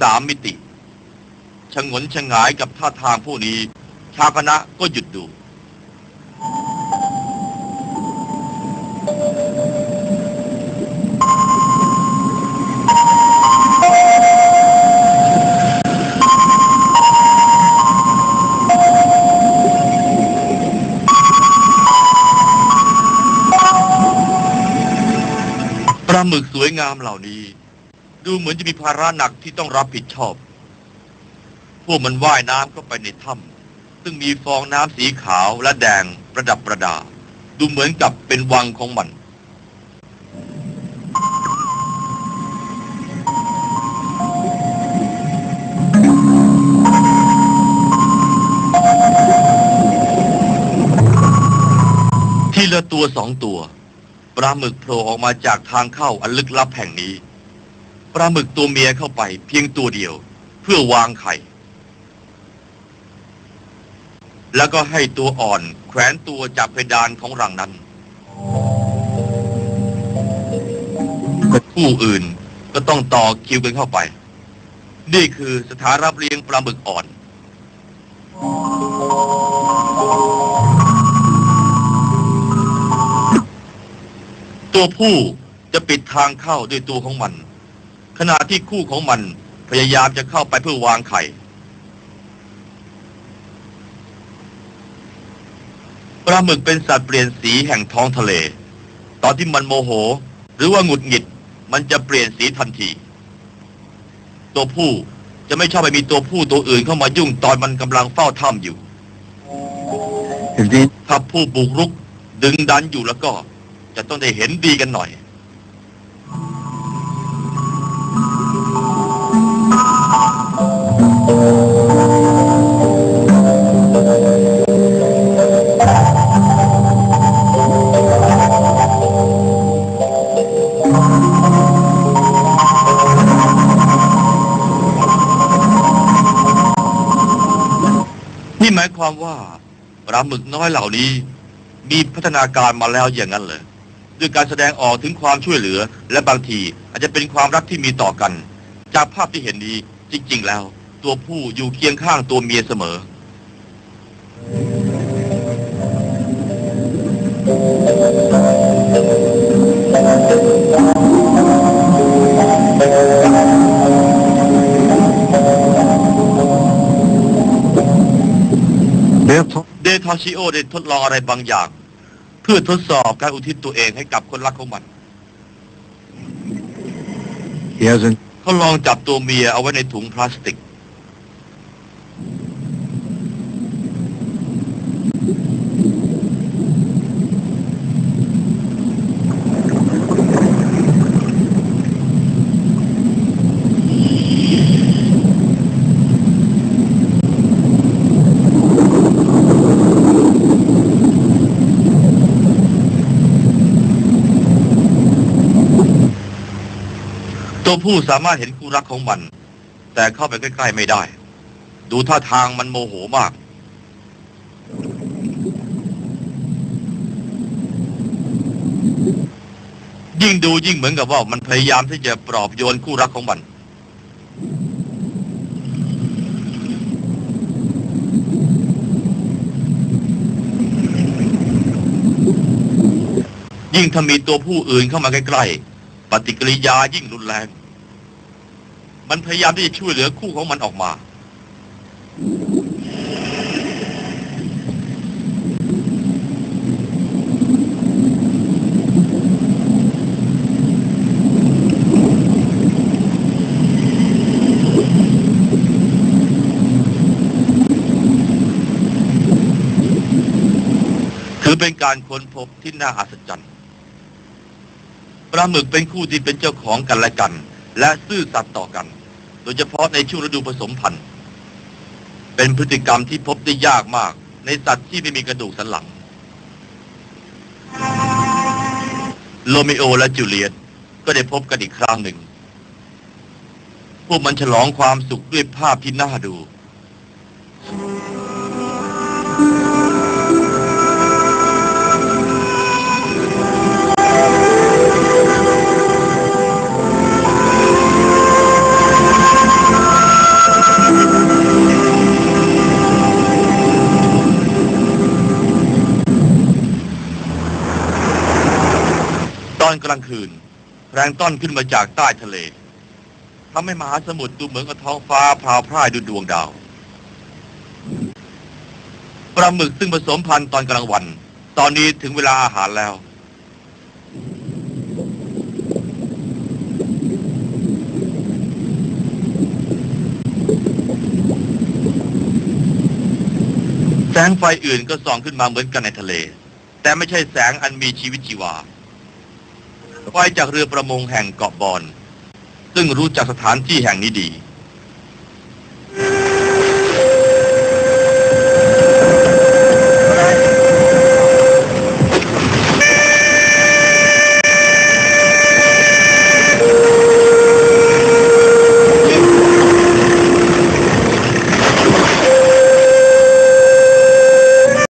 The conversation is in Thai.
สามมิติชะงนชะงายกับท่าทางผู้นี้ ชาวคณะก็หยุดดู ปลาหมึกสวยงามเหล่านี้ ดูเหมือนจะมีภาระหนักที่ต้องรับผิดชอบ พวกมันว่ายน้ำเข้าไปในถ้ำซึ่งมีฟองน้ำสีขาวและแดงประดับประดา ดูเหมือนกับเป็นวังของมันทีละตัวสองตัว ปลาหมึกโผล่ออกมาจากทางเข้าอันลึกลับแห่งนี้ ปลาหมึกตัวเมียเข้าไปเพียงตัวเดียว เพื่อวางไข่ แล้วก็ให้ตัวอ่อนแขวนตัวจากเพดานของรังนั้นผู้อื่นก็ต้องต่อคิวกันเข้าไป นี่คือสถานรับเลี้ยงปลาหมึกอ่อน ตัวผู้จะปิดทางเข้าด้วยตัวของมัน ขณะที่คู่ของมันพยายามจะเข้าไปเพื่อวางไข่ ปลาหมึกเป็นสัตว์เปลี่ยนสีแห่งท้องทะเล ตอนที่มันโมโห หรือว่าหงุดหงิด มันจะเปลี่ยนสีทันที ตัวผู้จะไม่ชอบไปมีตัวผู้ตัวอื่นเข้ามายุ่งตอนมันกำลังเฝ้าถ้ำอยู่ Indeed, ถ้าผู้บุกรุกดึงดันอยู่แล้วก็ จะต้องได้เห็นดีกันหน่อย นี่หมายความว่าปลาหมึกน้อยเหล่านี้ มีพัฒนาการมาแล้วอย่างนั้นเลยด้วยการแสดงออกถึงความช่วยเหลือ และบางทีอาจจะเป็นความรักที่มีต่อกัน จากภาพที่เห็นนี้จริง ๆ แล้ว ตัวผู้อยู่เคียงข้างตัวเมียเสมอ ชิโอได้ทดลองอะไรบางอย่าง เพื่อทดสอบการอุทิศตัวเองให้กับคนรักของมัน he hasn't เขาลองจับตัวเมียเอาไว้ในถุงพลาสติก ตัวผู้สามารถเห็นคู่รักของมัน แต่เข้าไปใกล้ๆไม่ได้ ดูท่าทางมันโมโหมาก ยิ่งดูยิ่งเหมือนกับว่ามันพยายามที่จะปลอบโยนคู่รักของมันยิ่งถ้ามีตัวผู้อื่นเข้ามาใกล้ๆ ปฏิกิริยายิ่งรุนแรง มันพยายามที่จะช่วยเหลือคู่ของมันออกมาถือเป็นการค้นพบที่น่าอัศจรรย์ ปลาหมึกเป็นคู่ที่เป็นเจ้าของกันและกัน และซื่อสัตย์ต่อกัน โดยเฉพาะในช่วงฤดูผสมพันธุ์ เป็นพฤติกรรมที่พบได้ยากมาก ในสัตว์ที่ไม่มีกระดูกสันหลัง โรมิโอและจูเลียตก็ได้พบกันอีกครั้งหนึ่ง พวกมันฉลองความสุขด้วยภาพที่น่าดู อนกลางคืน แพลงต้อนขึ้นมาจากใต้ทะเลทำให้มหาสมุทรดูเหมือนกับท้องฟ้าพราวพร่ายด้วยดวงดาวปลาหมึกซึ่งผสมพันธุ์ตอนกลางวัน ตอนนี้ถึงเวลาอาหารแล้ว แสงไฟอื่นก็ส่องขึ้นมาเหมือนกันในทะเล แต่ไม่ใช่แสงอันมีชีวิตชีวา ไฟจากเรือประมงแห่งเกาะบอน ซึ่งรู้จักสถานที่แห่งนี้ดี